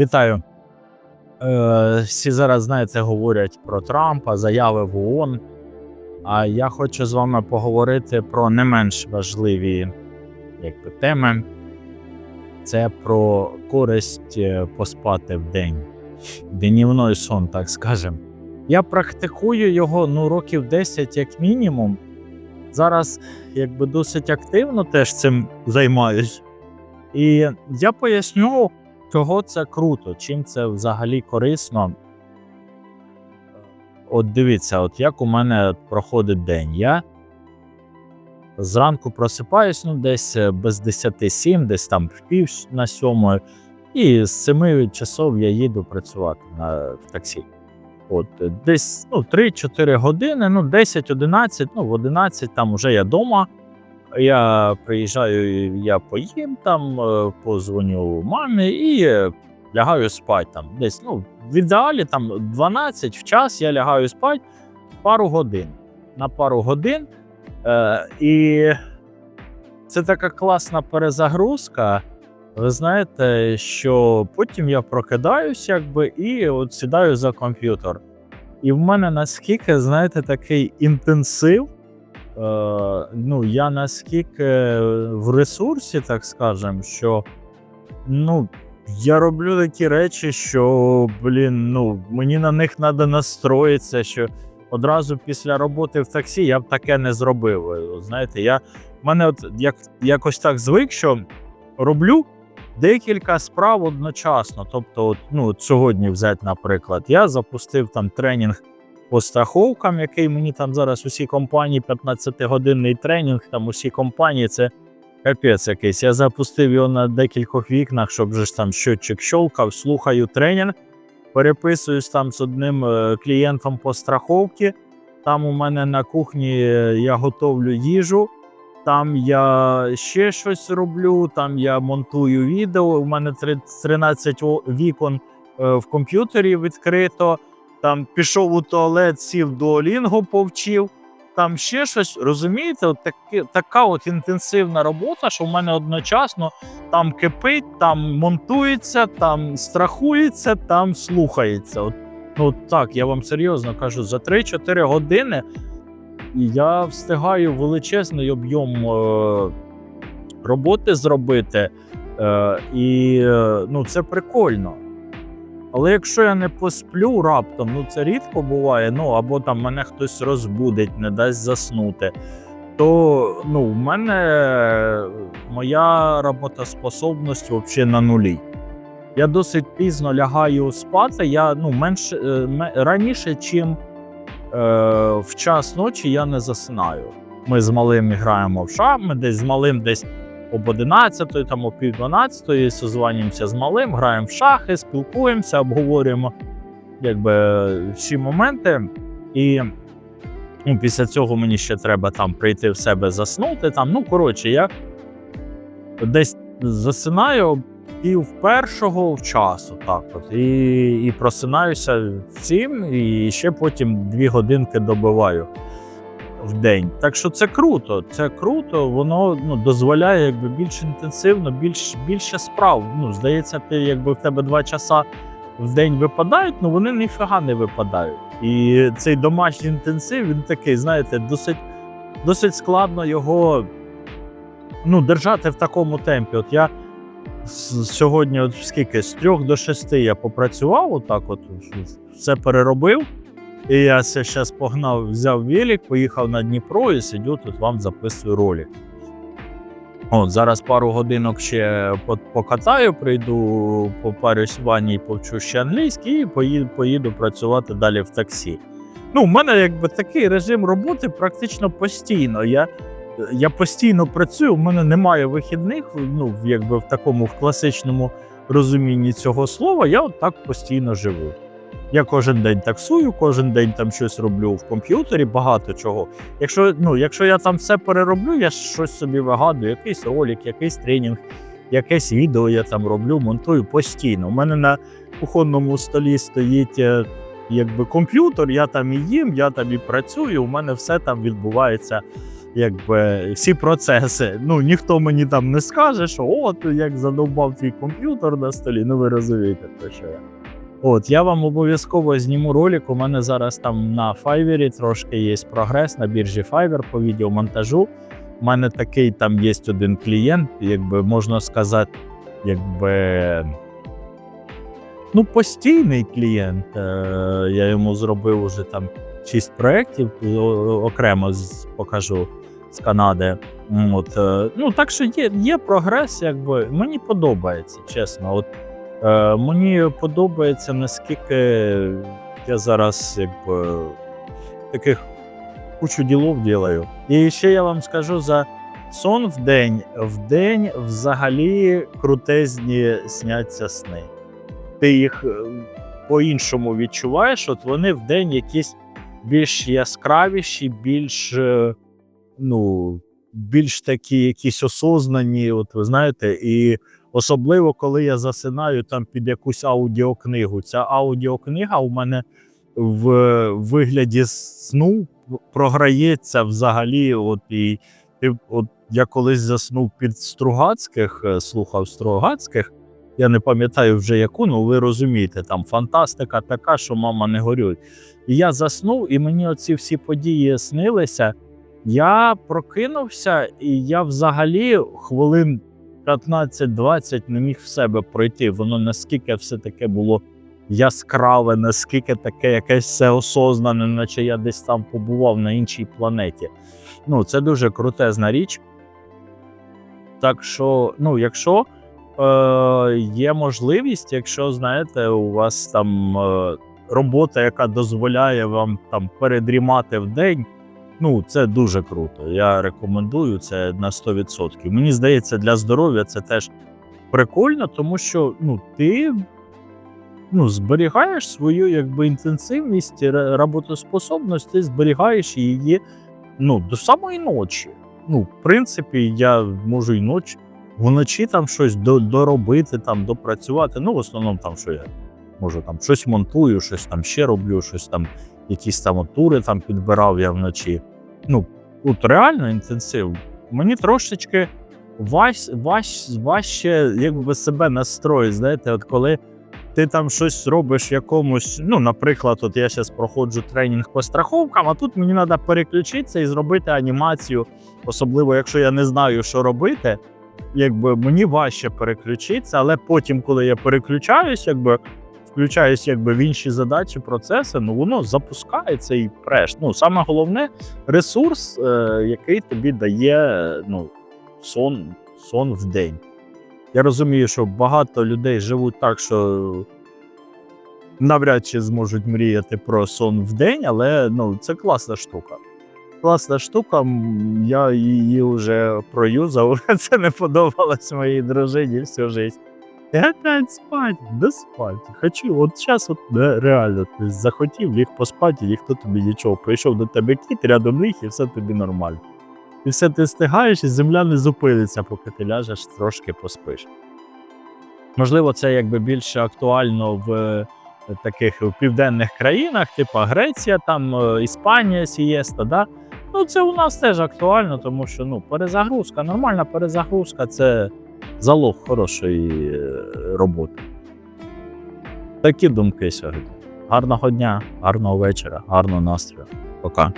Вітаю. Е, всі зараз, знаєте, говорять про Трампа, заяви в ООН. А я хочу з вами поговорити про не менш важливі якби, теми. Це про користь е, поспати в день. Днівний сон, так скажемо. Я практикую його ну, років 10 як мінімум. Зараз якби досить активно теж цим займаюсь. І я поясню, чого це круто, чим це взагалі корисно. От дивіться, от як у мене проходить день. Я зранку просипаюсь, ну, десь е, без 10-7, десь там в пів на сьомої, і з 7 часов я їду працювати на, в таксі. От, е, десь ну, 3-4 години, ну, 10-11, ну, в 11 там вже я вдома. Я приїжджаю, я поїм там, е, позвоню мамі і е, лягаю спати там. Десь, ну, в ідеалі там 12 в час я лягаю спати пару годин. На пару годин. Е, і це така класна перезагрузка. Ви знаєте, що потім я прокидаюсь, якби, і от сідаю за комп'ютер. І в мене наскільки, знаєте, такий інтенсив. Е, ну, я наскільки в ресурсі, так скажем, що ну, я роблю такі речі, що, блін, ну, мені на них треба настроїтися, що одразу після роботи в таксі я б таке не зробив. Знаєте, я в мене от як, якось так звик, що роблю декілька справ одночасно. Тобто, от, ну, от сьогодні взяти, наприклад, я запустив там тренінг по страховкам, який мені там зараз усі компанії, 15-годинний тренінг, там усі компанії, це капець якийсь. Я запустив його на декількох вікнах, щоб же ж там щотчик щолкав, слухаю тренінг, переписуюсь там з одним е, клієнтом по страховці. Там у мене на кухні е, я готовлю їжу. Там я ще щось роблю, там я монтую відео. У мене 13 вікон е, в комп'ютері відкрито там пішов у туалет, сів до Олінго, повчив, там ще щось. Розумієте, от таки, така от інтенсивна робота, що в мене одночасно там кипить, там монтується, там страхується, там слухається. От, ну так, я вам серйозно кажу, за 3-4 години я встигаю величезний об'єм е, роботи зробити. Е, і е, ну, це прикольно. Але якщо я не посплю раптом, ну це рідко буває, ну або там мене хтось розбудить, не дасть заснути, то ну, в мене моя роботоспособність взагалі на нулі. Я досить пізно лягаю спати. Я ну, менше, е, раніше, чим е, в час ночі я не засинаю. Ми з малим граємо в шах, десь з малим десь об 11, там о пів 12 созванюємося з малим, граємо в шахи, спілкуємося, обговорюємо якби, всі моменти. І ну, після цього мені ще треба там прийти в себе заснути. Там, ну, коротше, я десь засинаю пів першого часу, так от, і, і просинаюся в цім, і ще потім дві годинки добиваю в день. Так що це круто. Це круто, воно ну, дозволяє якби більш інтенсивно, більш, більше справ. Ну, здається, ти якби в тебе два часа в день випадають, ну вони ніфіга не випадають. І цей домашній інтенсив, він такий, знаєте, досить, досить складно його ну, держати в такому темпі. От я сьогодні, от скільки, з трьох до шести я попрацював, отак, от все переробив. І я це зараз погнав, взяв велик, поїхав на Дніпро і сидю тут вам записую ролик. От, зараз пару годинок ще покатаю, прийду, попарюсь в ванні повчу ще англійський, і поїду, поїду працювати далі в таксі. Ну, у мене якби такий режим роботи практично постійно. Я, я постійно працюю, у мене немає вихідних, ну, якби в такому в класичному розумінні цього слова, я от так постійно живу. Я кожен день таксую, кожен день там щось роблю в комп'ютері, багато чого. Якщо, ну, якщо я там все перероблю, я щось собі вигадую, якийсь ролик, якийсь тренінг, якесь відео я там роблю, монтую постійно. У мене на кухонному столі стоїть е, якби комп'ютер, я там і їм, я там і працюю, у мене все там відбувається якби всі процеси. Ну ніхто мені там не скаже, що от як задовбав твій комп'ютер на столі. Ну ви розумієте, про що я. От, я вам обов'язково зніму ролик. У мене зараз там на Fiverr трошки є прогрес на біржі Fiverr по відеомонтажу. У мене такий там є один клієнт, якби можна сказати, якби. Ну, постійний клієнт. Е, Я йому зробив уже там 6 проєктів, о- окремо покажу з Канади. От, е, ну, так що є, є прогрес, якби мені подобається, чесно. От, е, мені подобається, наскільки я зараз якби, таких кучу ділов ділаю. І ще я вам скажу за сон в день. В день взагалі крутезні сняться сни. Ти їх е, по-іншому відчуваєш, от вони в день якісь більш яскравіші, більш, е, ну, більш такі якісь осознані, от ви знаєте, і особливо, коли я засинаю там під якусь аудіокнигу. Ця аудіокнига у мене в вигляді сну програється взагалі. От і ти, от я колись заснув під Стругацьких, е, слухав Стругацьких. Я не пам'ятаю вже яку, ну ви розумієте, там фантастика така, що мама не горює. І я заснув, і мені оці всі події снилися. Я прокинувся, і я взагалі хвилин 15-20 не міг в себе пройти. Воно наскільки все таке було яскраве, наскільки таке якесь все осознане, наче я десь там побував на іншій планеті. Ну, це дуже крутезна річ. Так що, ну, якщо е, є можливість, якщо знаєте, у вас там е, робота, яка дозволяє вам там передрімати в день. Ну, це дуже круто. Я рекомендую це на 100%. Мені здається, для здоров'я це теж прикольно, тому що ну, ти ну, зберігаєш свою якби, інтенсивність, роботоспособність, ти зберігаєш її ну, до самої ночі. Ну, в принципі, я можу і ночі, вночі там щось до, доробити, там, допрацювати. Ну, в основному там, що я можу там щось монтую, щось там ще роблю, щось там, якісь там тури там підбирав я вночі. Ну, тут реально інтенсив. Мені трошечки важ, важ, важче якби себе настроїть. Знаєте, от коли ти там щось робиш якомусь, ну, наприклад, от я зараз проходжу тренінг по страховкам, а тут мені треба переключитися і зробити анімацію, особливо якщо я не знаю, що робити. Якби мені важче переключитися, але потім, коли я переключаюсь, якби включаюсь якби в інші задачі, процеси, ну воно запускається і преш. Ну, саме головне ресурс, е, який тобі дає ну, сон, сон в день. Я розумію, що багато людей живуть так, що навряд чи зможуть мріяти про сон в день, але ну, це класна штука. Класна штука, я її вже проюзав. Це не подобалось моїй дружині всю життя. Я опять спать, да спать. Хочу, от зараз от да, реально ти захотів, ліг поспати, ніхто тобі нічого. Прийшов до тебе кіт, рядом ліг, і все тобі нормально. І все ти встигаєш, і земля не зупиниться, поки ти ляжеш трошки поспиш. Можливо, це якби більше актуально в е, таких південних країнах, типу Греція, там е, Іспанія, Сієста. Да? Ну, це у нас теж актуально, тому що ну, перезагрузка, нормальна перезагрузка це залог хорошої е, роботи. Такі думки сьогодні. Гарного дня, гарного вечора, гарного настрою. Пока.